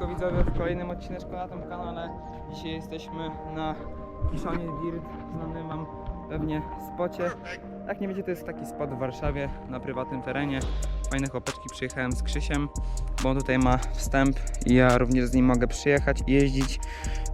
Widzowie w kolejnym odcineczku na tym kanale. Dzisiaj jesteśmy na Kiszonie Dirt, znanym wam pewnie spocie. Jak nie wiecie, to jest taki spot w Warszawie na prywatnym terenie. Fajne chłopeczki, przyjechałem z Krzysiem, bo on tutaj ma wstęp i ja również z nim mogę przyjechać i jeździć.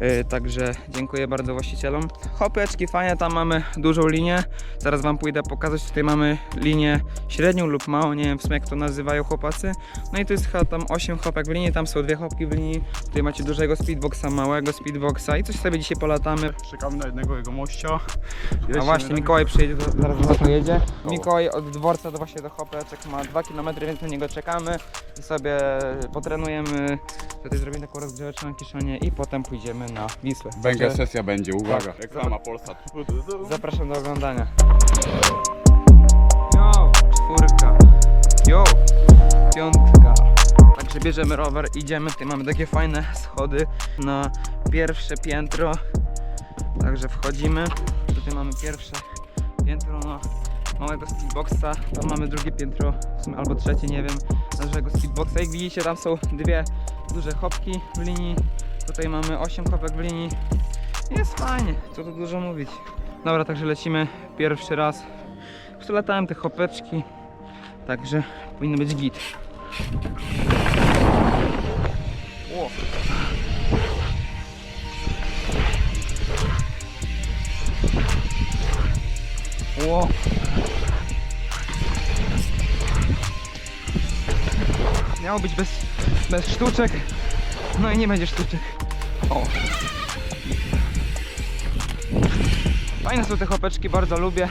Yy, także dziękuję bardzo właścicielom. Chopeczki fajne, tam mamy dużą linię. Zaraz wam pójdę pokazać. Tutaj mamy linię średnią lub małą, nie wiem w sumie jak to nazywają chłopacy. No i to jest chyba tam 8 hopek w linii, tam są dwie hopki w linii. Tutaj macie dużego speedboxa, małego speedboxa i coś sobie dzisiaj polatamy. Czekamy na jednego jego mościa. A właśnie Mikołaj przyjedzie, zaraz do nas pojedzie. Mikołaj od dworca do właśnie do hopeczek ma 2 km, więc na niego czekamy i sobie potrenujemy. Tutaj zrobimy taką rozgrzeweczkę na Kiszonie i potem pójdziemy na Wisłę. Węgę Także sesja będzie, uwaga. Tak. Reklama Polsat. Zapraszam do oglądania. Yo, czwórka. Yo, piątka. Także bierzemy rower, idziemy. Tutaj mamy takie fajne schody na pierwsze piętro. Także wchodzimy. Tutaj mamy pierwsze piętro no, małego speedboxa. Tam mamy drugie piętro, sumie albo trzecie, nie wiem, naszego speedboxa. Jak widzicie, tam są dwie duże hopki w linii. Tutaj mamy 8 hopek w linii. Jest fajnie, co tu dużo mówić. Dobra, także lecimy pierwszy raz. Przelatałem te hopeczki, także powinno być git. O. O. Miało być bez, bez sztuczek, no i nie będzie sztuczek. O. Fajne są te chopeczki, bardzo lubię.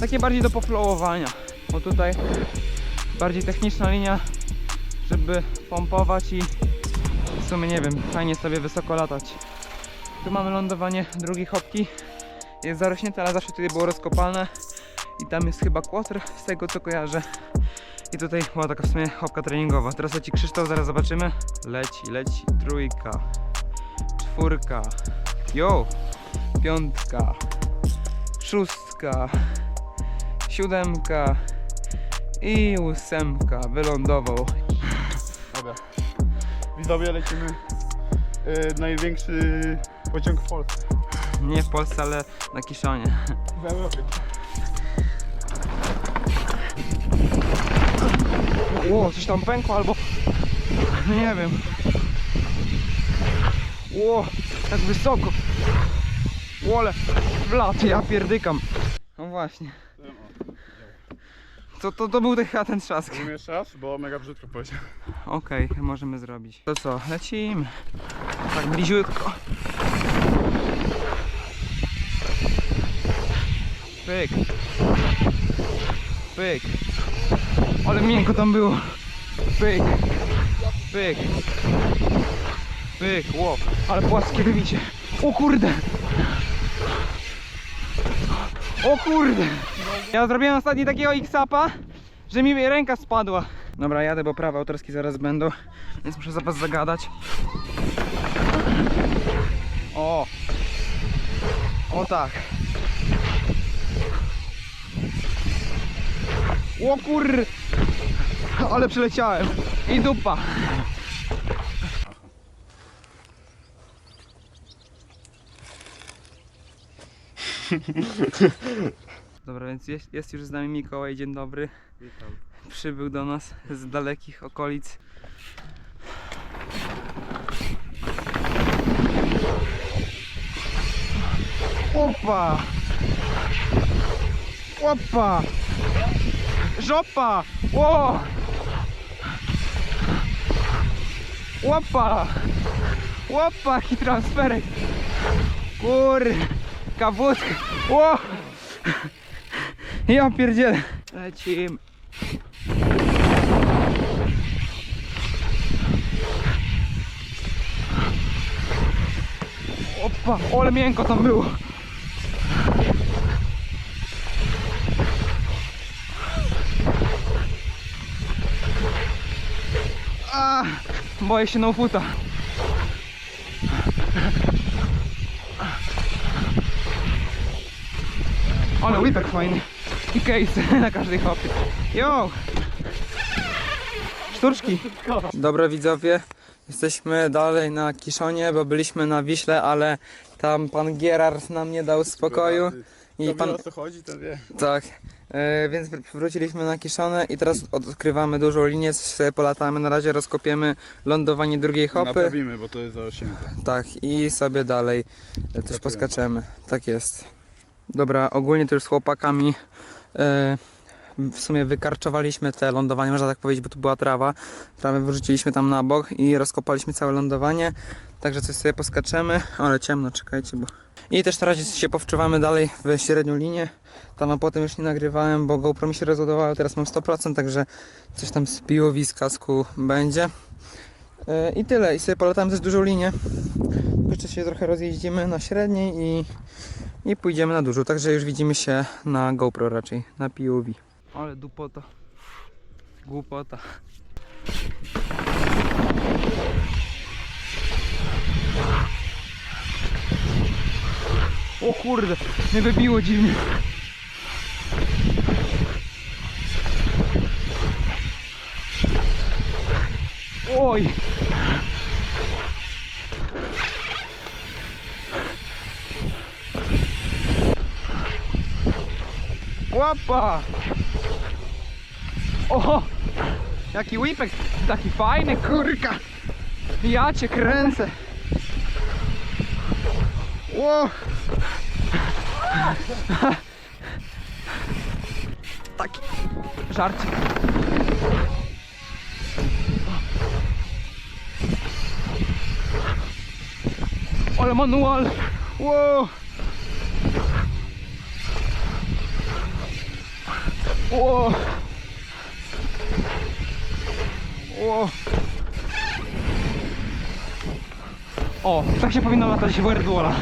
Takie bardziej do poflowowania. Bo tutaj bardziej techniczna linia, żeby pompować i w sumie nie wiem, fajnie sobie wysoko latać. Tu mamy lądowanie drugiej hopki. Jest zarośnięte, ale zawsze tutaj było rozkopalne. I tam jest chyba kłotr, z tego co kojarzę. I tutaj była taka w sumie hopka treningowa. Teraz leci Krzysztof, zaraz zobaczymy. Leci, leci, trójka, czwórka, yo, piątka, szóstka, siódemka i ósemka wylądował. Dobra. Widzowie, lecimy. Yy, największy pociąg w Polsce. Nie w Polsce, ale na Kiszonie. W Europie. Ło, coś tam pękło albo... Nie wiem. Ło, tak wysoko. Łole, wlat, ja pierdykam. No właśnie. To, to, to był ten chyba ten trzask. Jeszcze raz, bo mega brzydko powiedział. Okej, możemy zrobić. To co, lecimy. Tak bliziutko. Pyk. Pyk. Ale miękko tam było. Pyk. Pyk. Pyk. Ło. Ale płaskie wybicie. O kurde. O kurde. Ja zrobiłem ostatni takiego X-upa, że mi ręka spadła. Dobra, jadę, bo prawa autorskie zaraz będą, więc muszę za was zagadać. O! O tak. O kur... Ale przeleciałem. I dupa. Dobra, więc jest, jest już z nami Mikołaj, dzień dobry. Witam. Przybył do nas z dalekich okolic. Opa! Opa! Żopa! Ło! Łopa! Łopa! Jaki transferek! Kur... Kawutka! Ło! Ja pierdzielę! Lecimy. Opa, ale miękko tam było. A, boję się no futa. Ale whipek fajny. I case na każdej hopie. Yo! Sztuczki. Dobra widzowie, Jesteśmy dalej na Kiszonie, bo byliśmy na Wiśle, ale tam pan Gerard nam nie dał spokoju. I pan... o co chodzi, to wie. tak, e, więc wr- wróciliśmy na Kiszonę i teraz odkrywamy dużą linię, sobie polatamy, na razie rozkopiemy lądowanie drugiej hopy. Naprawimy, bo to jest zaosięte. Tak, i sobie dalej też poskaczemy. Tak jest. Dobra, ogólnie to już z chłopakami e, w sumie wykarczowaliśmy te lądowanie, można tak powiedzieć, bo tu była trawa. Trawę wyrzuciliśmy tam na bok i rozkopaliśmy całe lądowanie. Także coś sobie poskaczemy, ale ciemno, czekajcie, bo... I też na razie się powczuwamy dalej w średnią linię. Tam a potem już nie nagrywałem, bo GoPro mi się rozładowało, teraz mam 100%, także coś tam z piłowiska z kół będzie. E, I tyle, i sobie polatałem też dużą linię. Jeszcze się trochę rozjeździmy na średniej i, i pójdziemy na dużą. Także już widzimy się na GoPro raczej, na POV. Ale dupota. Głupota. O kurde, mnie wybiło dziwnie. Oj! Łapa! O! Jaki łipek, taki fajny, kurka! Ja cię kręcę! Ło! Taki żarcik. Ale manual! Ło! Ło! Ło! O, tak się powinno latać w Wordwalla.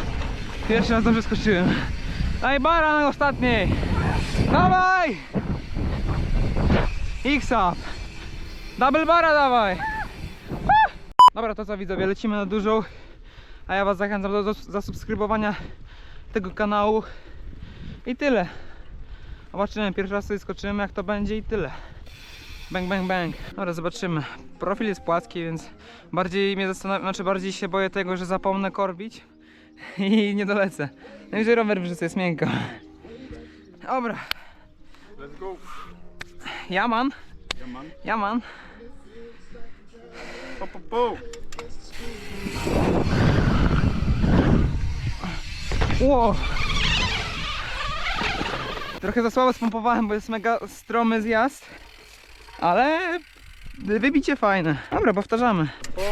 Pierwszy raz dobrze skoczyłem. Daj bara ostatniej! Dawaj! X-up! Double bara dawaj! Dobra, to co widzowie, lecimy na dużą. A ja was zachęcam do, do zasubskrybowania tego kanału. I tyle. Zobaczymy, pierwszy raz sobie skoczymy jak to będzie i tyle. Bang, bang, bang. Dobra, zobaczymy. Profil jest płaski, więc bardziej mnie zastanawia, znaczy bardziej się boję tego, że zapomnę korbić i nie dolecę. No i że rower wrzucę, jest miękko. Dobra, Let's go. Jaman, Jaman. Jaman. Po, po, po. Trochę za słabo spompowałem, bo jest mega stromy zjazd. Ale wybicie fajne. Dobra, powtarzamy. Po.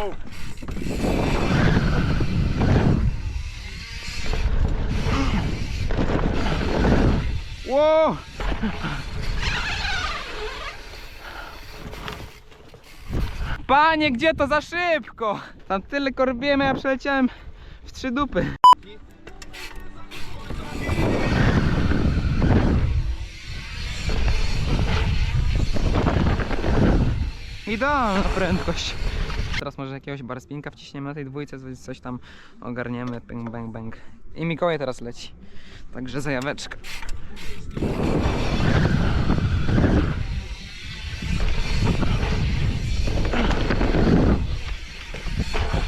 Ło! Panie, gdzie to za szybko? Tam tyle korbiłem, a ja przeleciałem w trzy dupy. Idealna prędkość. Teraz może jakiegoś barspinka wciśniemy na tej dwójce, coś, tam ogarniemy, bang, bang, bang. I Mikołaj teraz leci. Także zajaweczka.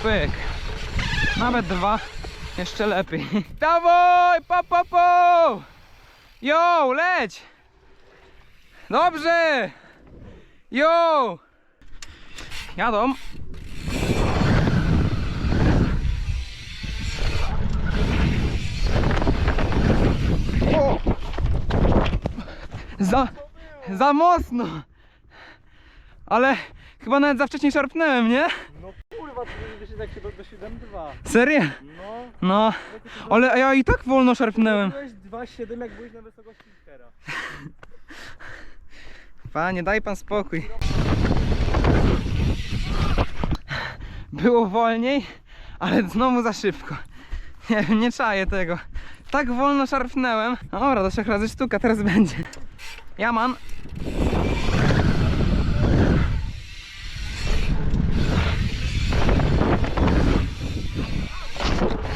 Pyk. Nawet dwa. Jeszcze lepiej. Dawaj! Po, po, po! Jo, leć! Dobrze! Jo! Jadą. Za, za mocno! Ale chyba nawet za wcześnie szarpnęłem, nie? No kurwa, to jak się do, do 7-2. Serio? No. No, ale ja i tak wolno szarpnęłem. Byłeś 2,7 jak byłeś na wysokości Iskera. Panie, daj pan spokój. Było wolniej, ale znowu za szybko. Nie wiem, nie czaję tego. Tak wolno szarpnęłem. Dobra, do trzech razy sztuka teraz będzie. Jaman.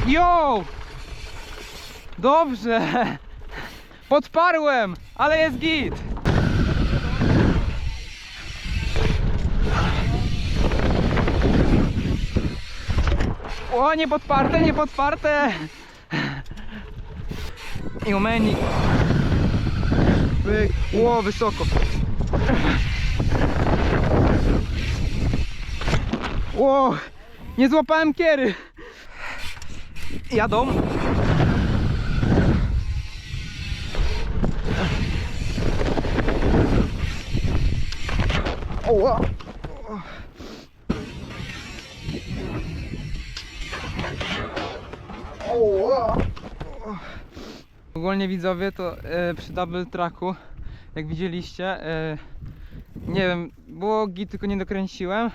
Jo! Dobrze! Podparłem, ale jest git. O, nie podparte, nie podparte! I umenik. Pyk. Ło, wysoko. Ło, nie złapałem kiery. Jadą. Oła. Oła. Ogólnie widzowie to e, przy double tracku, jak widzieliście, e, nie wiem, było git, tylko nie dokręciłem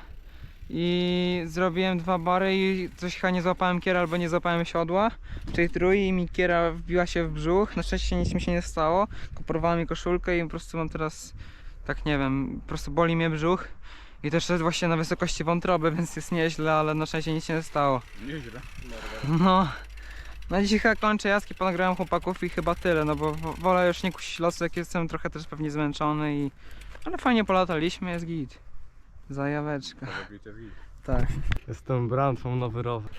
i zrobiłem dwa bary i coś chyba nie złapałem kiera albo nie złapałem siodła, czyli trój i mi kiera wbiła się w brzuch, na szczęście nic mi się nie stało, porwała mi koszulkę i po prostu mam teraz, tak nie wiem, po prostu boli mnie brzuch i też jest właśnie na wysokości wątroby, więc jest nieźle, ale na szczęście nic się nie stało. Nieźle. No. Na dzisiaj chyba kończę jaski, ponagrałem chłopaków i chyba tyle, no bo wo- wolę już nie kusić losu, jak jestem trochę też pewnie zmęczony i... Ale fajnie polataliśmy, jest git. Zajaweczka. Tak. Jestem brand, mam nowy rower.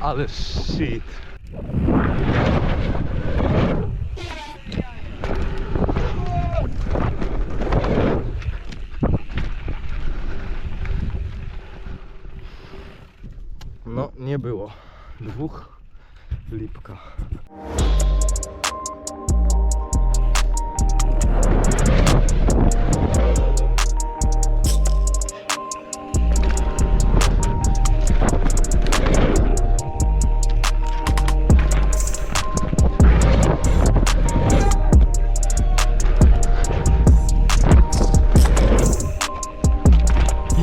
Ale shit. No, nie było. Dwóch w lipkach.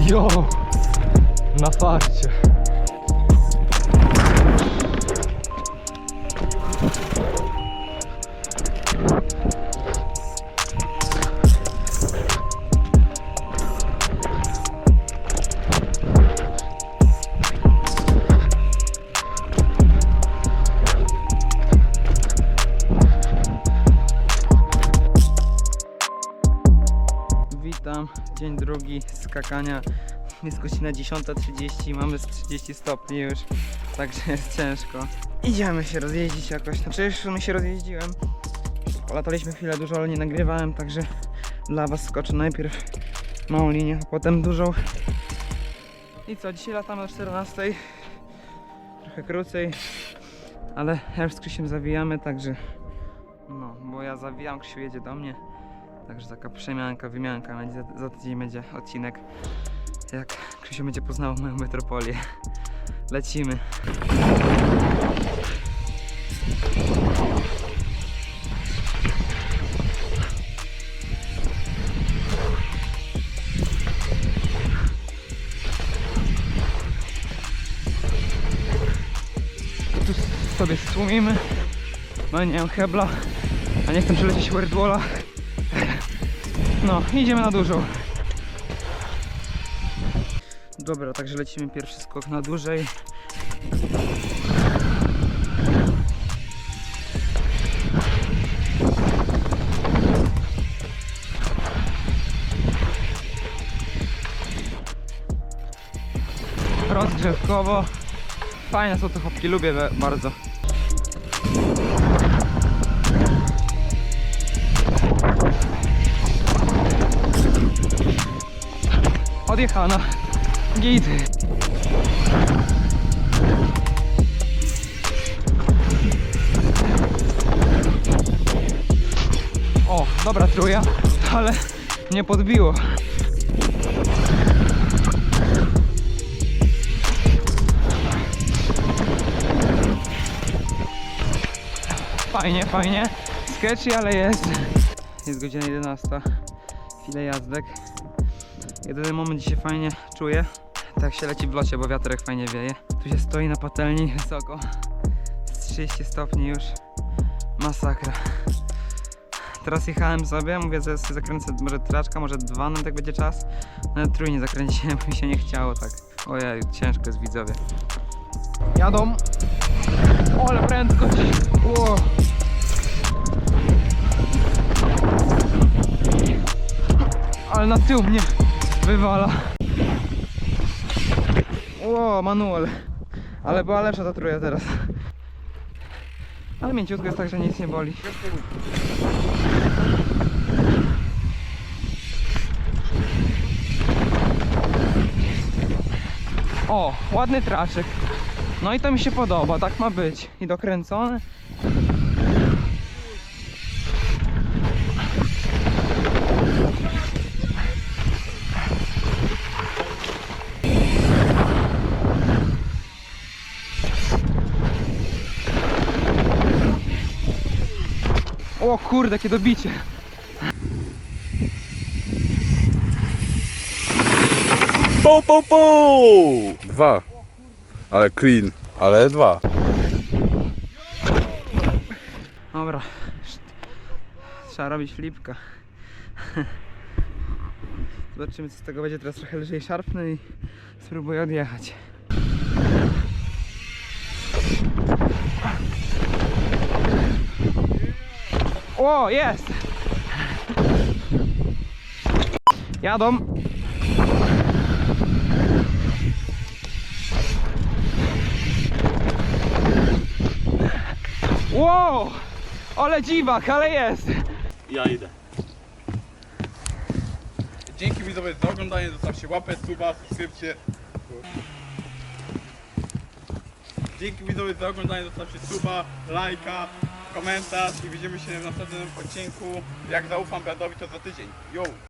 Jo! Na farcie. Witam, dzień drugi skakania. Jest godzina 10.30, mamy z 30 stopni już, także jest ciężko. Idziemy się rozjeździć jakoś, znaczy już w się rozjeździłem. Lataliśmy chwilę dużo, ale nie nagrywałem, także dla was skoczę najpierw małą linię, a potem dużą. I co, dzisiaj latamy o 14. Trochę krócej, ale ja już z Krzysiem zawijamy, także no, bo ja zawijam, Krzysiu jedzie do mnie. Także taka przemianka, wymianka. Za, za tydzień będzie odcinek, jak Krzysiu będzie poznał moją metropolię. Lecimy. Tu sobie stłumimy. No nie mam hebla, a nie chcę przelecieć Wordwalla. No, idziemy na dużą. Dobra, także lecimy pierwszy skok na dłużej. Rozgrzewkowo. Fajne są te chopki, lubię bardzo. Odjechana. Git. O, dobra truja, ale nie podbiło. Fajnie, fajnie. Sketchy, ale jest. Jest godzina 11. Chwilę jazdek. Jedyny moment się fajnie czuję, tak się leci w locie, bo wiaterek fajnie wieje. Tu się stoi na patelni wysoko, z 30 stopni już, masakra. Teraz jechałem sobie, mówię, że zakręcę może traczka, może dwa, no tak będzie czas. Nawet trójnie zakręciłem, mi się nie chciało tak. Ojej, ciężko jest widzowie. Jadą. Ole prędkość. Ale na tył mnie wywala. Ło, manual. Ale była lepsza ta truja teraz. Ale mięciutko jest tak, że nic nie boli. O, ładny traszek. No i to mi się podoba, tak ma być. I dokręcony. O kurde, jakie dobicie. Po, po, po! Dwa. Ale clean, ale dwa. Dobra. Trzeba robić flipka. Zobaczymy co z tego będzie. Teraz trochę lżej szarpnę i spróbuję odjechać. O, jest! Jadą. Wow! Ale dziwak, ale jest! Ja idę. Dzięki widzowie za oglądanie, zostawcie łapę, suba, subskrypcję. Dzięki widzowie za oglądanie, zostawcie suba, lajka, komentarz i widzimy się w następnym odcinku. Jak zaufam Bradowi to za tydzień. Yo!